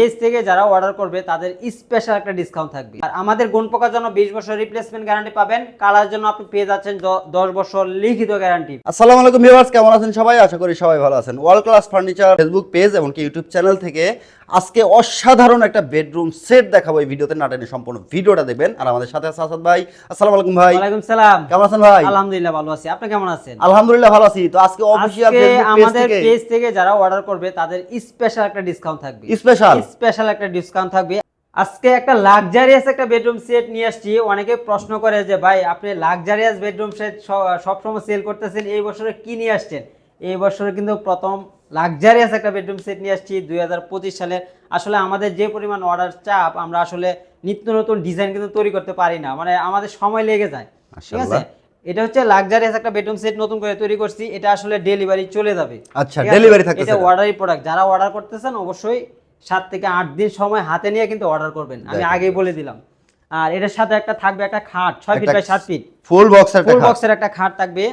Page থেকে যারা order করবে তাদের স্পেশাল একটা ডিসকাউন্ট থাকবে। আর আমাদের গুণ পোকার জন্য বিশ বছর রিপ্লেসমেন্ট গ্যারান্টি পাবেন। কালার জন্য আপনি পেয়ে যাচ্ছেন দশ বছর লিখিত গ্যারান্টি আসসালামু আলাইকুম ভিউয়ার্স কেমন আছেন সবাই? আশা করি সবাই ভালো আছেন। World class furniture Facebook page এবং কি ইউটিউব চ্যানেল থেকে আজকে অসাধারণ একটা বেডরুম সেট দেখাবো এই ভিডিওতে। নাটেনে সম্পূর্ণ ভিডিওটা দেখবেন। আর আমাদের সাথে আছে আসাদ ভাই। আসসালামু আলাইকুম ভাই। ওয়ালাইকুম সালাম। কেমন আছেন ভাই? আলহামদুলিল্লাহ ভালো আছি। আপনি কেমন আছেন? আলহামদুলিল্লাহ ভালো আছি। তো আজকে অফিশিয়াল ফেসবুক আমাদের পেজ থেকে যারা অর্ডার করবে তাদের স্পেশাল একটা ডিসকাউন্ট থাকবে। স্পেশাল স্পেশাল একটা ডিসকাউন্ট থাকবে। আজকে একটা লাক্সারিয়াস একটা বেডরুম সেট নিয়ে আসছি। অনেকে প্রশ্ন করে যে ভাই আপনি লাক্সারিয়াস বেডরুম সেট সবসময় সেল করতেছেন এই বছরে কি নিয়ে আসছেন? এই বছরে কিন্তু প্রথম লাক্সারিয়াস একটা বেডরুম সেট নিয়ে আসছি দুই সালে। আসলে আমাদের যে পরিমাণ অর্ডার চাপ আমরা আসলে নিত্য নতুন ডিজাইন কিন্তু তৈরি করতে পারি না। মানে আমাদের সময় লেগে যায়। ঠিক আছে? এটা হচ্ছে লাক্সারিয়াস একটা বেডরুম সেট নতুন করে তৈরি করছি। এটা আসলে ডেলিভারি চলে যাবে। আচ্ছা, থাকতেছে এটা এটা। অর্ডারি প্রোডাক্ট যারা অর্ডার করতেছেন অবশ্যই সাত থেকে আট দিন সময় হাতে নিয়ে কিন্তু অর্ডার করবেন। আমি। আগেই বলে দিলাম। আর এটার সাথে একটা থাকবে একটা খাট ছয় ফিট বাই সাত ফিট ফুল বক্সের ফুল বক্সের একটা খাট থাকবে।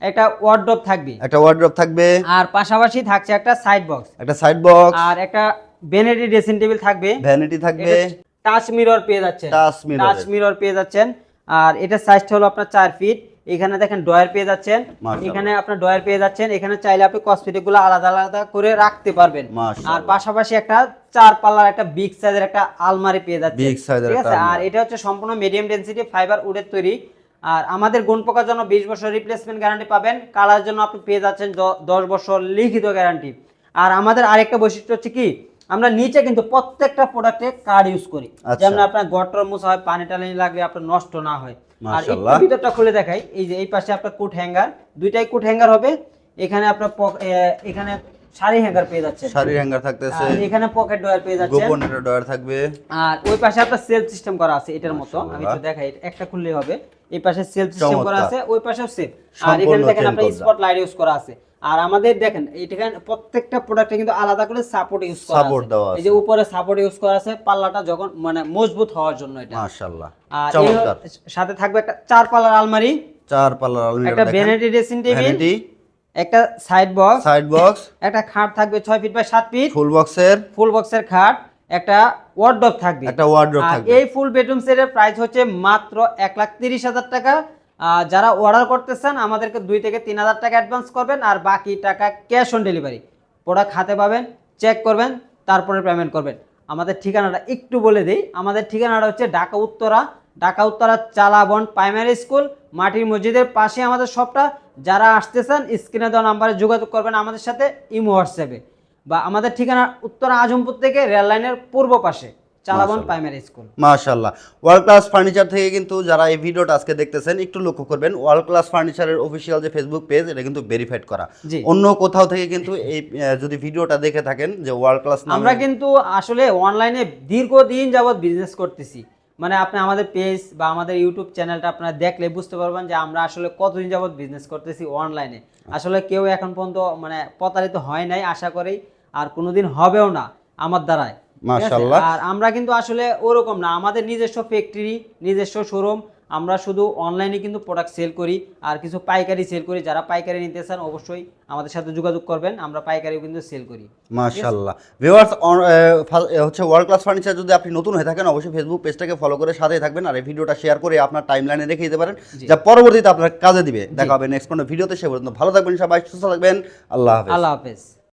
একটা ওয়ার্ড্রপ থাকবে। একটা ওয়ার্ড্রপ থাকবে। আর পাশাপাশি থাকছে একটা সাইড বক্স একটা সাইড বক্স আর একটা বেনেডি ড্রেসিং টেবিল থাকবে। ভ্যানিটি থাকবে। টাচ মিরর পেয়ে যাচ্ছেন। Touch mirror touch. মিরর পেয়ে যাচ্ছেন। আর এটা সাইজটা হলো আপনার চার ফিট এখানে দেখেন ডয়ার পেয়ে যাচ্ছেন। এখানে আপনার ডয়ার পেয়ে যাচ্ছেন। এখানে চাইলে আপনি কসমেটিকগুলো আলাদা আলাদা করে রাখতে পারবেন। আর পাশাপাশি একটা চার পাল্লার একটা বিগ সাইজের একটা আলমারি পেয়ে যাচ্ছে ঠিক আছে? আর এটা হচ্ছে সম্পূর্ণ মিডিয়াম ডেনসিটি ফাইবার উডের তৈরি। আর আমাদের গুণ পোকার জন্য বিশ বছর রিপ্লেসমেন্ট গ্যারান্টি পাবেন। কালার জন্য আপনি পেয়ে যাচ্ছেন দশ বছর লিখিত গ্যারান্টি আর আমাদের আরেকটা বৈশিষ্ট্য হচ্ছে কি? আমরা নিচে কিন্তু প্রত্যেকটা প্রোডাক্টে কার্ড ইউজ করি। আচ্ছা। যেমন আপনার গটর মোছা হয় পানি টানি লাগলে আপনার নষ্ট না হয়। আর একটু ভিতরটা খুলে দেখাই। এই যে এই পাশে আপনার কোট হ্যাঙ্গার দুইটাই কোট হ্যাঙ্গার হবে। এখানে আপনার এখানে শাড়ি হ্যাঙ্গার পেয়ে যাচ্ছে শাড়ির হ্যাঙ্গার থাকতেছে। আর এখানে পকেট ডয়ার পেয়ে যাচ্ছে গোপন একটা ডয়ার থাকবে। আর ওই পাশে আপনার সেলফ সিস্টেম করা আছে এটার মতো। আমি তো দেখাই একটা খুললেই হবে। এই পাশে সেলফ সিস্টেম করা আছে ওই পাশেও সেফ আর এখানে দেখেন আপনার স্পট লাইট ইউজ করা আছে। আর আমাদের দেখেন এখানে প্রত্যেকটা প্রোডাক্টে কিন্তু আলাদা করে সাপোর্ট ইউজ করা দেওয়া আছে। এই যে উপরে সাপোর্ট ইউজ করা আছে পাল্লাটা যখন মানে মজবুত হওয়ার জন্য এটা। মাশাআল্লাহ আর চমৎকার। সাথে থাকবে একটা চার পাল্লার আলমারি। চার পাল্লার আলমিরা একটা ভ্যানিটি ড্রেসিং টেবিল ভ্যানিটি একটা সাইড বক্স সাইড বক্স একটা খাট থাকবে ছয় ফিট বাই সাত ফিট ফুল বক্সের ফুল বক্সের খাট একটা ওয়ার্ডরোব থাকবে। একটা ওয়ার্ড্রপ আর থাকবে। এই ফুল বেডরুম সেটের প্রাইস হচ্ছে মাত্র এক লাখ তিরিশ হাজার টাকা। যারা অর্ডার করতেছেন, আমাদেরকে দুই থেকে তিন হাজার টাকা অ্যাডভান্স করবেন আর বাকি টাকা ক্যাশ অন ডেলিভারি প্রোডাক্ট হাতে পাবেন চেক করবেন, তারপরে পেমেন্ট করবেন। আমাদের ঠিকানাটা একটু বলে দিই। আমাদের ঠিকানাটা হচ্ছে ঢাকা উত্তরা। ঢাকা উত্তরা চালাবন প্রাইমারি স্কুল মাটির মসজিদের পাশে আমাদের শপটা যারা আসতেছেন স্ক্রিনে দেওয়া নাম্বারে যোগাযোগ করবেন আমাদের সাথে, ইমো হোয়াটসঅ্যাপে। বা আমাদের ঠিকানা উত্তরা আজমপুর থেকে রেল লাইনের পূর্ব পাশে। Chalaban primary school. মাশাআল্লাহ। ওয়ার্ল্ড ক্লাস ফার্নিচার থেকে কিন্তু যারা এই ভিডিওটা আজকে দেখতেছেন একটু লক্ষ্য করবেন ওয়ার্ল্ড ক্লাস ফার্নিচারের অফিসিয়াল যে ফেসবুক পেজ এটা কিন্তু ভেরিফাইড করা। অন্য কোথাও থেকে কিন্তু এই যদি ভিডিওটা দেখে থাকেন যে ওয়ার্ল্ড ক্লাস আমরা কিন্তু আসলে অনলাইনে দীর্ঘদিন যাবৎ বিজনেস করতেছি। মানে আপনি আমাদের পেজ বা আমাদের ইউটিউব চ্যানেলটা আপনারা দেখলে বুঝতে পারবেন যে আমরা আসলে কতদিন যাবত বিজনেস করতেছি অনলাইনে আসলে কেউ এখন পর্যন্ত মানে প্রতারিত হয় নাই আশা করি আর কোনোদিন হবেও না আমার দ্বারায়? মাশাআল্লাহ। আর আমরা কিন্তু আসলে ওরকম না আমাদের নিজস্ব ফ্যাক্টরি নিজস্ব শোরুম আমরা শুধু অনলাইনে কিন্তু প্রোডাক্ট সেল করি আর কিছু পাইকারি সেল করি। যারা পাইকারি নিতে চান অবশ্যই আমাদের সাথে যোগাযোগ করবেন আমরা পাইকারিও কিন্তু সেল করি। মাশাআল্লাহ। ভিউয়ার্স হচ্ছে ওয়ার্ল্ড ক্লাস ফার্নিচার যদি আপনি নতুন হয়ে থাকেন অবশ্যই ফেসবুক পেজটাকে ফলো করে সাথেই থাকবেন আর এই ভিডিওটা শেয়ার করে আপনার টাইমলাইনে রেখে দিতে পারেন যা পরবর্তীতে আপনার কাজে দিবে। দেখা হবে নেক্সট কোনো ভিডিওতে সে পর্যন্ত ভালো থাকবেন সবাই সুস্থ থাকবেন আল্লাহ হাফেজ। আল্লাহ হাফেজ।